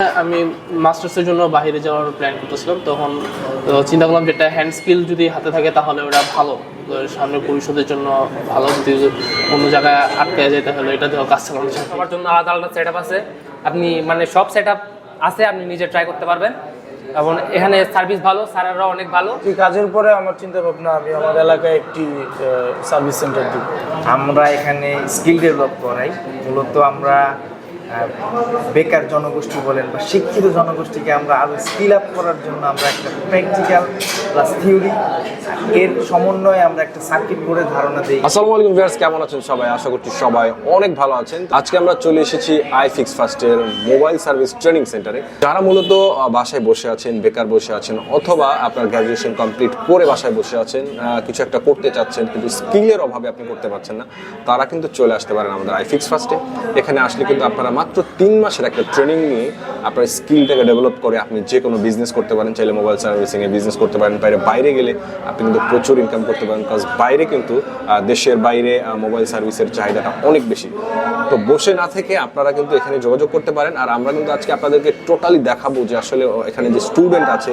আমি মাস্টার্সের জন্য বাইরে যাওয়ার প্ল্যান করতেছিলাম তখন চিন্তা করলাম যেটা হ্যান্ড স্কিল যদি হাতে থাকে তাহলে ওটা ভালো। তো সামনে ভবিষ্যতের জন্য ভালো যদি অন্য জায়গায় আটকে যায় তাহলে এটা দিয়েও কাজ চালানো যায়। সবার জন্য আলাদা আলাদা সেট আছে। আপনি মানে সব সেট আছে আপনি নিজে ট্রাই করতে পারবেন। এবং এখানে সার্ভিস ভালো স্যারেরাও অনেক ভালো। এই কাজের পরে আমার চিন্তা ভাবনা আমি আমার এলাকায় একটি সার্ভিস সেন্টার দিব আমরা এখানে স্কিল ডেভেলপ করাই। মূলত আমরা বেকার জনগোষ্ঠী বলেন বা শিক্ষিত জনগোষ্ঠীকে আমরা আরও স্কিল আপ করার জন্য আমরা একটা প্র্যাকটিক্যাল প্লাস থিওরি এর সমন্বয়ে আমরা একটা সার্কিট করে ধারণা দিই। আসসালামু আলাইকুম ভিউয়ার্স কেমন আছেন সবাই? আশা করছি সবাই অনেক ভালো আছেন। আজকে আমরা চলে এসেছি iFix mobile service training সেন্টারে যারা মূলত বাসায় বসে আছেন, বেকার বসে আছেন, অথবা আপনার কমপ্লিট করে বাসায় বসে আছেন কিছু একটা করতে চাচ্ছেন, কিন্তু স্কিলের অভাবে আপনি করতে পারছেন না, তারা কিন্তু চলে আসতে পারেন আমাদের আই ফিক্স ফার্স্টে এখানে আসলে কিন্তু আপনারা মাত্র তিন মাসের একটা ট্রেনিং নিয়ে আপনার স্কিলটাকে ডেভেলপ করে আপনি যে কোনো বিজনেস করতে পারেন, চাইলে মোবাইল সার্ভিসিং এ বিজনেস করতে পারেন, বাইরে গেলে আপনি কিন্তু প্রচুর ইনকাম করতে পারেন কাজ বাইরে কিন্তু দেশের বাইরে মোবাইল সার্ভিসের চাহিদাটা অনেক বেশি। তো বসে না থেকে আপনারা কিন্তু এখানে যোগাযোগ করতে পারেন, আর আমরা কিন্তু আজকে আপনাদেরকে টোটালি দেখাবো যে আসলে এখানে যে স্টুডেন্ট আছে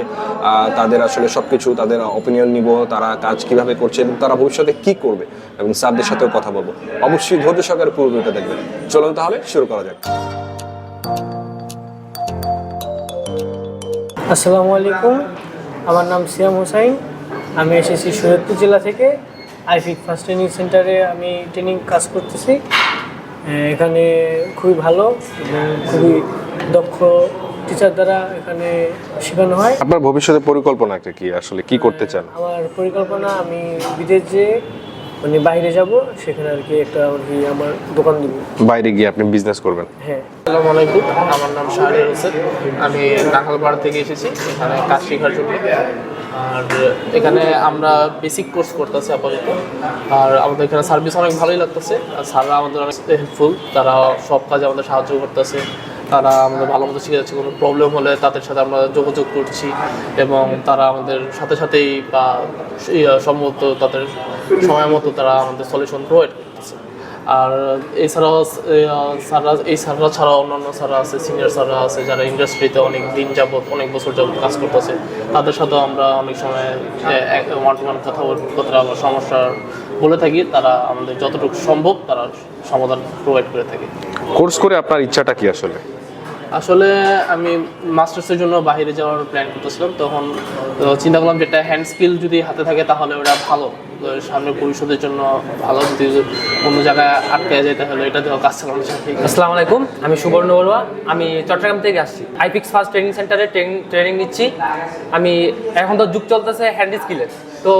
তাদের আসলে সব কিছু তাদের অপিনিয়ন নিব, তারা কাজ কীভাবে করছে এবং তারা ভবিষ্যতে কি করবে, এবং স্যারদের সাথেও কথা বলব। অবশ্যই ধৈর্য সহকারে পুরো দেখবেন। চলুন তাহলে শুরু করা যাক। আসসালামু আলাইকুম। আমার নাম সিয়াম হোসাইন। আমি এসেছি শরীয়তপুর জেলা থেকে। আইফিক ফার্স্ট ট্রেনিং সেন্টারে আমি ট্রেনিং কাজ করতেছি। এখানে খুবই ভালো এবং খুবই দক্ষ টিচার দ্বারা এখানে শেখানো হয়। আপনার ভবিষ্যতের পরিকল্পনাটা কি? আসলে কি করতে চান? আমার পরিকল্পনা আমি বিদেশ যে মানে বাইরে যাব সেখানে আর কি একটা আর কি আমার দোকান দিব। বাইরে গিয়ে আপনি বিজনেস করবেন? হ্যাঁ। আসসালামু আলাইকুম আমার নাম শাহরিয়ার হোসেন। আমি নাখালপাড়া থেকে এসেছি এখানে কাজ শেখার জন্য। আর এখানে আমরা বেসিক কোর্স করতেছি আপাতত। আর আমাদের এখানে সার্ভিস অনেক ভালোই লাগতেছে। আর স্যাররা আমাদের অনেক হেল্পফুল তারা সব কাজে আমাদের সাহায্য করতেছে। তারা আমাদের ভালো মতো শিখে যাচ্ছে, কোনো প্রবলেম হলে তাদের সাথে আমরা যোগাযোগ করছি এবং তারা আমাদের সাথে সাথেই বা সম্ভবত তাদের সময় মতো তারা আমাদের সলিউশন প্রোভাইড আর এছাড়াও স্যাররা এই স্যাররা ছাড়াও অন্যান্য স্যাররা আছে সিনিয়র স্যাররা আছে যারা ইন্ডাস্ট্রিতে অনেক দিন যাবৎ অনেক বছর যাবত কাজ করতেছে। তাদের সাথেও আমরা অনেক সময় ওয়ান টু ওয়ান কথা বল- কথা আমরা সমস্যা বলে থাকি। তারা আমাদের যতটুকু সম্ভব তারা সমাধান প্রোভাইড করে থাকে। কোর্স করে আপনার ইচ্ছাটা কি আসলে? আসলে আমি মাস্টার্সের জন্য বাইরে যাওয়ার প্ল্যান করতেছিলাম। তখন চিন্তা করলাম যেটা হ্যান্ড স্কিল যদি হাতে থাকে তাহলে ওটা ভালো। সামনে ভবিষ্যতের জন্য ভালো যদি অন্য জায়গায় আটকে যায়, তাহলে এটা দিয়েও কাজ চালানো যায়। আসসালামু আলাইকুম, আমি সুবর্ণ বড়ুয়া। আমি চট্টগ্রাম থেকে আসছি। আইপিক্স ফার্স্ট ট্রেনিং সেন্টারে ট্রেনিং ট্রেনিং নিচ্ছি। আমি এখন তো যুগ চলতেছে হ্যান্ড স্কিলের তো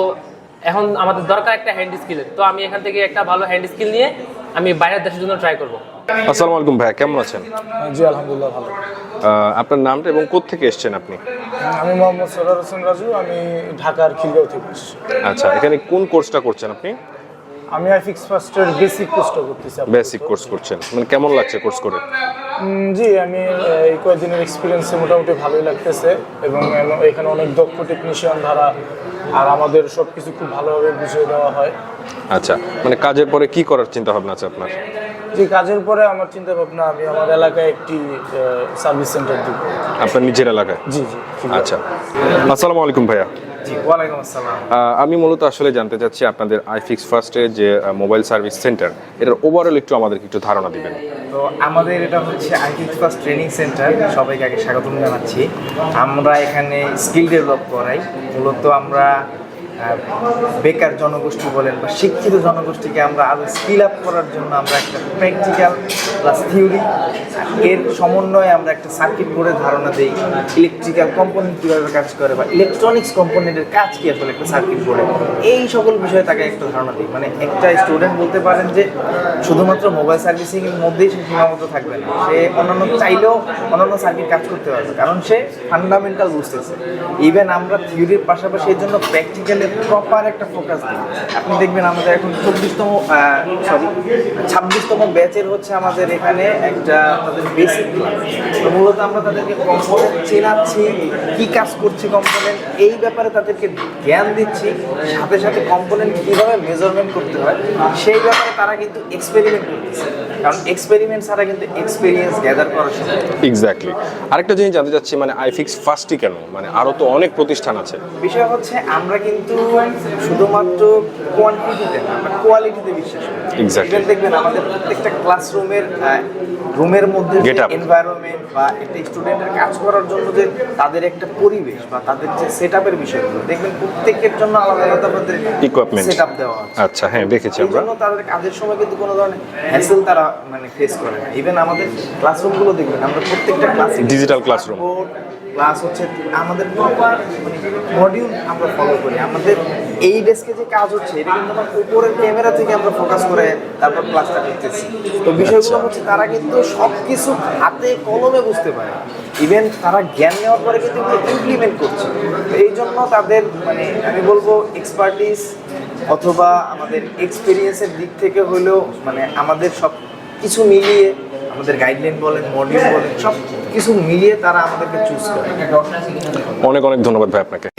এখন আমাদের দরকার একটা হ্যান্ড স্কিলের তো আমি এখান থেকে একটা ভালো হ্যান্ড স্কিল নিয়ে আমি বাইরের দেশের জন্য ট্রাই করব। আসসালামু আলাইকুম ভাইয়া কেমন আছেন? জি আলহামদুলিল্লাহ ভালো। আপনার নামটা এবং কোত্থেকে এসেছেন আপনি? আমি মোহাম্মদ সরার হোসেন রাজু আমি ঢাকার খিলগাঁও থেকে এসেছি। আচ্ছা এখানে কোন কোর্সটা করছেন আপনি? আমি আইফিক্স ফার্স্টের বেসিক কোর্সটা করতেছি। বেসিক কোর্স করছেন। মানে কেমন লাগছে কোর্স করে? জি আমি এই কয়েকদিনের এক্সপিরিয়েন্সে মোটামুটি ভালোই লাগতেছে এবং এখানে অনেক দক্ষ টেকনিশিয়ান দ্বারা আর আমাদের সব কিছু খুব ভালোভাবে বুঝিয়ে দেওয়া হয়। আচ্ছা মানে কাজের পরে কি করার চিন্তা ভাবনা আছে আপনার? যে কাজের পরে আমার চিন্তা ভাবনা আমি আমার এলাকায় একটি সার্ভিস সেন্টার দিব। আপনার নিজের এলাকায়? জি জি আচ্ছা। আসসালামু আলাইকুম ভাইয়া। জি ওয়ালাইকুম আসসালাম। আমি মূলত আসলে জানতে চাচ্ছি আপনাদের আইফিক্স ফার্স্টের যে মোবাইল সার্ভিস সেন্টার এটার ওভারঅল একটু আমাদেরকে একটু ধারণা দিবেন। তো আমাদের এটা হচ্ছে আইটি ফার্স্ট ট্রেনিং সেন্টার সবাইকে আগে স্বাগতম জানাচ্ছি। আমরা এখানে স্কিল ডেভেলপ করাই। মূলত আমরা বেকার জনগোষ্ঠী বলেন বা শিক্ষিত জনগোষ্ঠীকে আমরা আরও স্কিল আপ করার জন্য আমরা একটা প্র্যাকটিক্যাল প্লাস থিওরি এর সমন্বয়ে আমরা একটা সার্কিট বোর্ডের ধারণা দিই ইলেকট্রিক্যাল কম্পোনেন্ট কীভাবে কাজ করে বা ইলেকট্রনিক্স কম্পোনেন্টের কাজ কী আসলে একটা সার্কিট বোর্ডে এই সকল বিষয়ে তাকে একটা ধারণা দিই। মানে একটা স্টুডেন্ট বলতে পারেন যে শুধুমাত্র মোবাইল সার্ভিসিং এর মধ্যেই সে সীমাবদ্ধ থাকবে না। সে অন্যান্য চাইলেও অন্যান্য সার্কিট কাজ করতে পারবে, কারণ সে ফান্ডামেন্টাল বুঝতেছে। ইভেন আমরা থিওরির পাশাপাশি এর জন্য প্র্যাকটিক্যালি প্রপার একটা ফোকাস দিই আপনি দেখবেন আমাদের এখন চব্বিশতম সরি ছাব্বিশতম ব্যাচের হচ্ছে আমাদের এখানে একটা তাদের বেসিক ক্লাস মূলত আমরা তাদেরকে কম্পোনেন্ট চেনাচ্ছি কি কাজ করছে কম্পোনেন্ট এই ব্যাপারে তাদেরকে জ্ঞান দিচ্ছি সাথে সাথে কম্পোনেন্ট কীভাবে মেজারমেন্ট করতে হয় সেই ব্যাপারে তারা কিন্তু এক্সপেরিমেন্ট করতেছে। কারণ এক্সপেরিমেন্ট ছাড়া কিন্তু এক্সপিরিয়েন্স গ্যাদার করা সম্ভব এক্স্যাক্টলি আরেকটা জিনিস জানতে চাচ্ছি মানে আইফিক্স ফার্স্টই কেন? মানে আরও তো অনেক প্রতিষ্ঠান আছে। বিষয় হচ্ছে আমরা কিন্তু শুধুমাত্র কোয়ান্টিটিতে না আমরা কোয়ালিটিতে বিশ্বাস করি। দেখবেন আমাদের প্রত্যেকটা ক্লাসরুমের রুমের মধ্যে এনভায়রনমেন্ট বা একটা স্টুডেন্টের কাজ করার জন্য যে তাদের একটা পরিবেশ বা তাদের যে সেট আপের বিষয়গুলো দেখবেন প্রত্যেকের জন্য আলাদা আলাদা আমাদের Equipment. সেট আপ দেওয়া আছে। আচ্ছা হ্যাঁ দেখেছি আমরা। জন্য তাদের কাজের সময় কিন্তু কোনো ধরনের হ্যাসেল তারা মানে ফেস করে না। ইভেন আমাদের ক্লাসরুমগুলো দেখবেন আমরা প্রত্যেকটা ক্লাস Digital classroom. ক্লাস হচ্ছে আমাদের প্রপার মানে মডিউল আমরা ফলো করি। আমাদের এই ডেস্কে যে কাজ হচ্ছে এটা কিন্তু আমরা উপরের ক্যামেরা থেকে আমরা ফোকাস করে তারপর ক্লাসটা করতেছি। তো বিষয়গুলো আচ্ছা। হচ্ছে তারা কিন্তু সব কিছু হাতে কলমে বুঝতে পারে। ইভেন তারা জ্ঞান নেওয়ার পরে কিন্তু ইমপ্লিমেন্ট করছে। তো এই জন্য তাদের মানে আমি বলব এক্সপার্টিস অথবা আমাদের এক্সপিরিয়েন্সের দিক থেকে হলেও মানে আমাদের সব কিছু মিলিয়ে আমাদের গাইডলাইন বলেন মডিউল বলেন সব কিছু মিলিয়ে তারা আমাদেরকে চুজ করে। অনেক অনেক ধন্যবাদ ভাই আপনাকে।